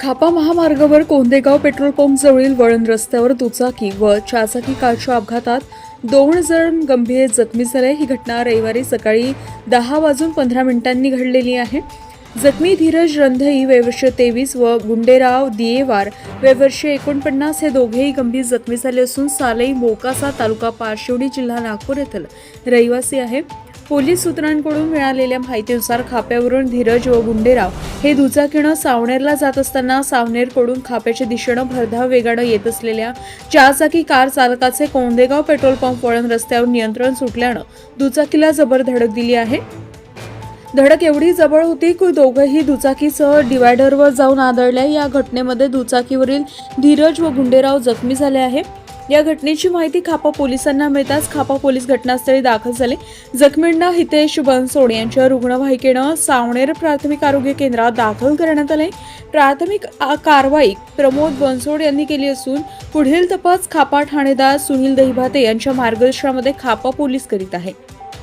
खापा महामार्गावर कोंदेगाव petrol pump जवळील वळण रस्त्यावर दुचाकी व चारचाकी कारच्या अपघातात दोन जण गंभीर जखमी झाले. ही घटना रविवारी सकाळी दहा वाजून पंधरा मिनिटांनी घडलेली आहे. जखमी धीरज रंधई वयवर्ष तेवीस व गुंडेराव दियेवार. वयवर्ष एकोणपन्नास हे दोघेही गंभीर जखमी झाले असून सालई मोकासा तालुका पारशिवडी जिल्हा नागपूर येथील रहिवासी आहे. पोलीस सूत्रांकडून मिळालेल्या माहितीनुसार खाप्यावरून धीरज व गुंडेराव हे दुचाकीनं सावनेरला जात असताना सावनेरकडून खाप्याच्या दिशेनं भरधाव वेगानं येत असलेल्या चारचाकी कार चालकाचे कोंडेगाव पेट्रोल पंप वळण रस्त्यावर नियंत्रण सुटल्यानं दुचाकीला जबर धडक दिली आहे. धडक एवढी जवळ होती की दोघंही दुचाकीसह डिवायडरवर जाऊन आदळल्या. या घटनेमध्ये दुचाकीवरील धीरज व गुंडेराव जखमी झाले आहे. या घटनेची माहिती खापा पोलिसांना मिळताच खापा पोलीस घटनास्थळी दाखल झाले. जखमींना हितेश बनसोड यांच्या रुग्णवाहिकेनं सावणेर प्राथमिक आरोग्य केंद्रात दाखल करण्यात आले. प्राथमिक आ- कारवाई प्रमोद बनसोड यांनी केली असून पुढील तपास खापा ठाणेदार सुनील दहिभाते यांच्या मार्गदर्शनामध्ये खापा पोलीस करीत आहे.